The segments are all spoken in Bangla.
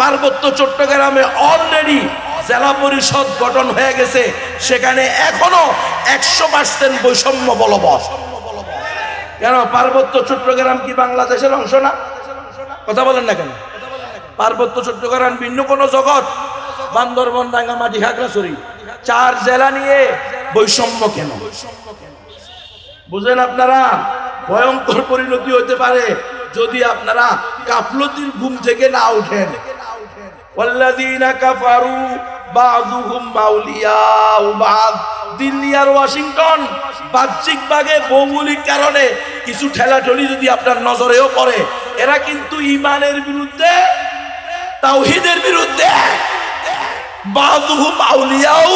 পার্বত্য চট্টগ্রামে অলরেডি জেলা পরিষদ গঠন হয়ে গেছে। সেখানে এখনও একশো পার্সেন্ট বৈষম্য বলবৎ। কেন? পার্বত্য চট্টগ্রাম কি বাংলাদেশের অংশ না? কথা বলেন না কেন? পার্বত্য চট্টগ্রাম ভিন্ন কোন জগৎ। বান্দরবন, রাঙ্গামাটি, খাগড়াছড়ি। চার জেলা নিয়ে বৈষম্য কেন? বুঝেন আপনারা, ভয়ঙ্কর পরিণতি হতে পারে যদি আপনারা কাফলতির ঘুম থেকে না উঠেন। ওয়াল্লাযীনা কাফারু বাযুহুম মাউলিয়াউ বাদ দিল্লি আর ওয়াশিংটন বাহ্যিক ভাগে ভৌগোলিক কারণে কিছু ঠেলাঠলি যদি আপনার নজরেও পড়ে, এরা কিন্তু ইমানের বিরুদ্ধে, তাওহিদের বিরুদ্ধে। বাদুহুম আউলিয়াও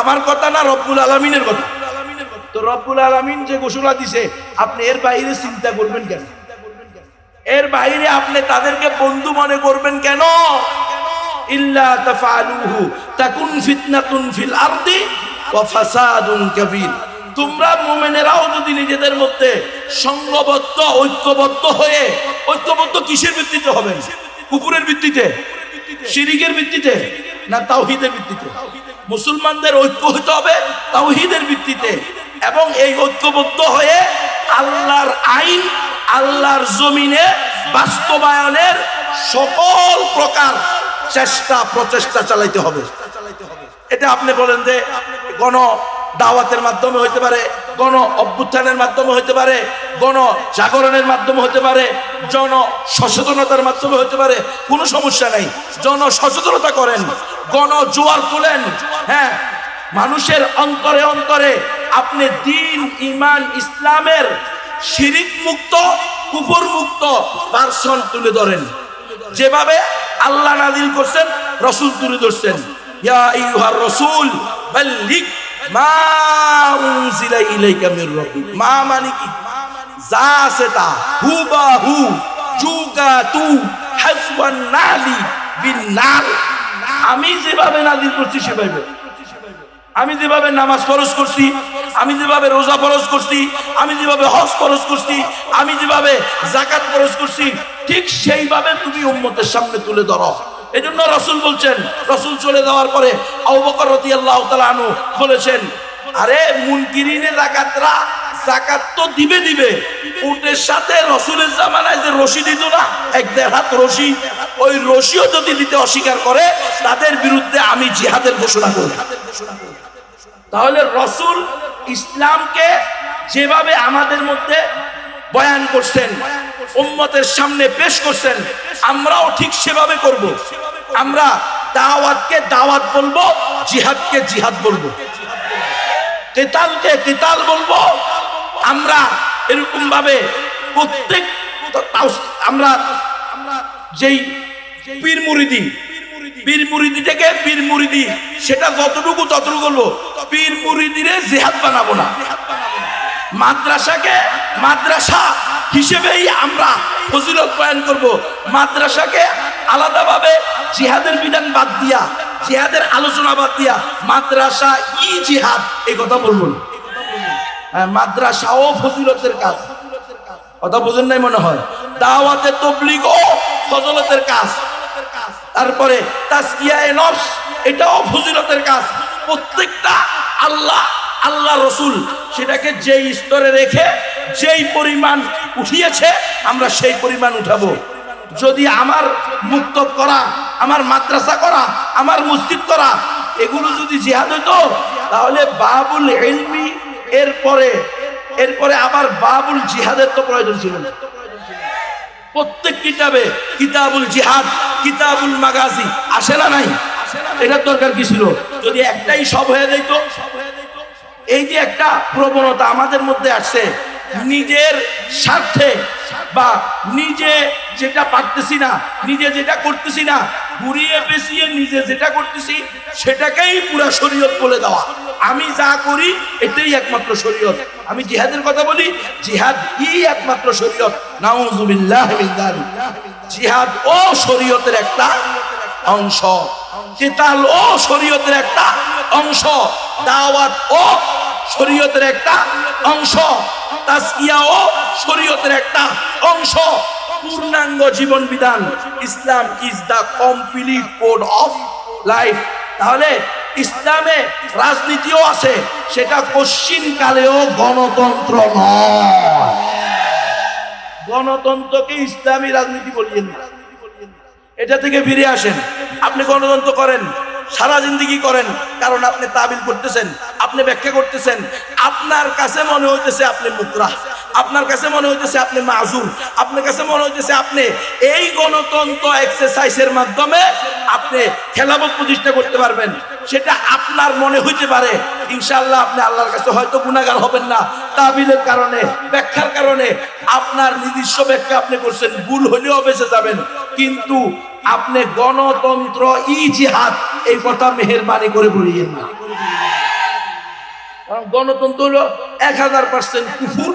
আমার কথা না রব্বুল আলমিনের কথা? তো রব্বুল আলমিন যে ঘোষণা দিছে, আপনি এর বাইরে চিন্তা করবেন কেন? এর বাইরে আপনি তাদেরকে বন্ধু মনে করবেন কেন? ইল্লা তোমরা মুমিনেরাও যদি নিজেদের মধ্যে সংঘবদ্ধ ঐক্যবদ্ধ হয়ে, ঐক্যবদ্ধ কিসের ভিত্তিতে কুকুরের ভিত্তিতে? শিরিকের ভিত্তিতে? না তাওহীদের ভিত্তিতে? মুসলমানদের ঐক্য হতে হবে তাওহীদের ভিত্তিতে। এবং এই ঐক্যবদ্ধ হয়ে আল্লাহর আইন, আল্লাহর জমিনে বাস্তবায়নের সকল প্রকার চেষ্টা, প্রচেষ্টা চালাইতে হবে। এটা আপনি বলেন যে গণ দাওয়াতের মাধ্যমে হইতে পারে, গণ অভ্যুত্থানের মাধ্যমে হইতে পারে, গণ জাগরণের মাধ্যমে হতে পারে, জন সচেতনতার মাধ্যমে হতে পারে, কোনো সমস্যা নাই। জন সচেতনতা করেন, গণ জোয়ার তোলেন হ্যাঁ মানুষের অন্তরে অন্তরে আপনি দিন ইমান ইসলামের শিরিক মুক্ত কুপুর মুক্ত পার্সন তুলে ধরেন। যেভাবে আল্লাহ নাজিল করছেন, রসুল তুলে ধরছেন। আইয়ুহার মা মানে কি? যা আছে তা। হুবাহু জুকা তু হাসবান নালি বিন নাল আমি যেভাবে করছি সেভাবে। আমি যেভাবে নামাজ ফরজ করছি আমি যেভাবে রোজা ফরজ করছি, আমি যেভাবে হজ ফরজ করছি, আমি যেভাবে জাকাত ফরজ করছি, ঠিক সেইভাবে তুমি উম্মতের সামনে তুলে ধরো। এই জন্য রসুল বলছেন, রসুল চলে যাওয়ার পরে আবকর রতি আল্লাহ তালু বলেছেন, আরে মুনকিরিনে জাকাতরা জাকাত তো দিবে দিবে, উটের সাথে রসুলের জামানায় যে রশি দিত না, এক দেড় হাত রশি, ওই রশিও যদি দিতে অস্বীকার করে, তাদের বিরুদ্ধে আমি জিহাদের ঘোষণা করি তাহলে রসুল ইসলামকে যেভাবে আমাদের মধ্যে বয়ান করছেন, উম্মতের সামনে পেশ করছেন, আমরাও ঠিক সেভাবে করব। আমরা দাওয়াতকে দাওয়াত বলব, জিহাদকে জিহাদ বলব। কেতালকে কেতাল বলব, আমরা এরকম ভাবে প্রত্যেক আমরা যেই পীর মুরিদি পীর মুরিদি থেকে পীর মুরিদি সেটা যতটুকু ততটুকু বলব পীর মুরিদিরে জেহাদ বানাবো না। মাদ্রাসাকে মাদ্রাসা হিসেবেই আমরা ফজিলত বয়ান করব। মাদ্রাসাকে আলাদাভাবে জিহাদের বিধান বাদ দিয়া জিহাদের আলোচনা বাদ দিয়া মাদ্রাসা ই জিহাদ এই কথা বলব না। হ্যাঁ, মাদ্রাসাও ফজিলতের কাজ। কথা বোঝেন নাই মনে হয়? দাওয়াতে তবলিগ ও ফজলতের কাজ। তারপরে এটাও ফজিলতের কাজ। প্রত্যেকটা আল্লাহ আল্লাহ রসুল সেটাকে যেই স্তরে রেখে যেই পরিমাণ উঠিয়েছে, আমরা সেই পরিমাণ উঠাবো। যদি আমার মুক্ত করা, আমার মাদ্রাসা করা, আমার মসজিদ করা, এগুলো যদি জিহাদ হইতো, তাহলে বাবুল এলমি এরপরে এরপরে আবার বাবুল জিহাদের তো প্রয়োজন ছিল প্রত্যেক কিতাবে কিতাবুল জিহাদ কিতাবুল মাগাজি। আসে না নাই? এটার দরকার কি ছিল? যদি একটাই সব হয়ে যেত এই যে একটা প্রবণতা আমাদের মধ্যে আসছে নিজের স্বার্থে বা নিজে যেটা পারতেছি না নিজে যেটা করতেছি না ঘুরিয়ে পেঁচিয়ে নিজে যেটা করতেছি, সেটাকেই পুরা শরীয়ত বলে দেওয়া। আমি যা করি, এটাই একমাত্র শরীয়ত। আমি জিহাদের কথা বলি, জিহাদ ই একমাত্র শরীয়ত। নাউজুবিল্লাহ। জিহাদ ও শরীয়তের একটা অংশ। কেতাল ও শরীয়তের একটা অংশ। দাওয়াত ও শরীয়তের একটা অংশ। তাসকিয়া ও শরীয়তের একটা অংশ। পূর্ণাঙ্গ জীবন বিধান। Islam is the complete code of life তাহলে ইসলামে রাজনীতিও আছে, সেটা কশ্চিন কালেও গণতন্ত্র গণতন্ত্রকে ইসলামী রাজনীতি বলিয়েন না। এটা থেকে ফিরে আসেন। আপনি গণতন্ত্র করেন, সারা জিন্দগি করেন, কারণ আপনি তাবিল করতেছেন, আপনি ব্যাখ্যা করতেছেন। আপনার কাছে মনে হইতেছে আপনি মুকরা আপনার কাছে মনে হইতেছে আপনি মাজুর আপনার কাছে মনে হইতেছে আপনি এই গণতন্ত্র এক্সারসাইজের মাধ্যমে আপনি খেলাফত প্রতিষ্ঠা করতে পারবেন। সেটা আপনার মনে হইতে পারে। ইনশাল্লাহ আপনি আল্লাহর কাছে হয়তো গুণাগার হবেন না। তাবিলের কারণে, ব্যাখ্যার কারণে আপনার নিজস্ব ব্যাখ্যা আপনি করছেন। ভুল হলেও বেঁচে যাবেন। কিন্তু আপনি গণতন্ত্র ই জিহাদ, এই কথা মেহরবানি করে বলিয়েন না। গণতন্ত্র হলো এক হাজার পার্সেন্ট কুফুর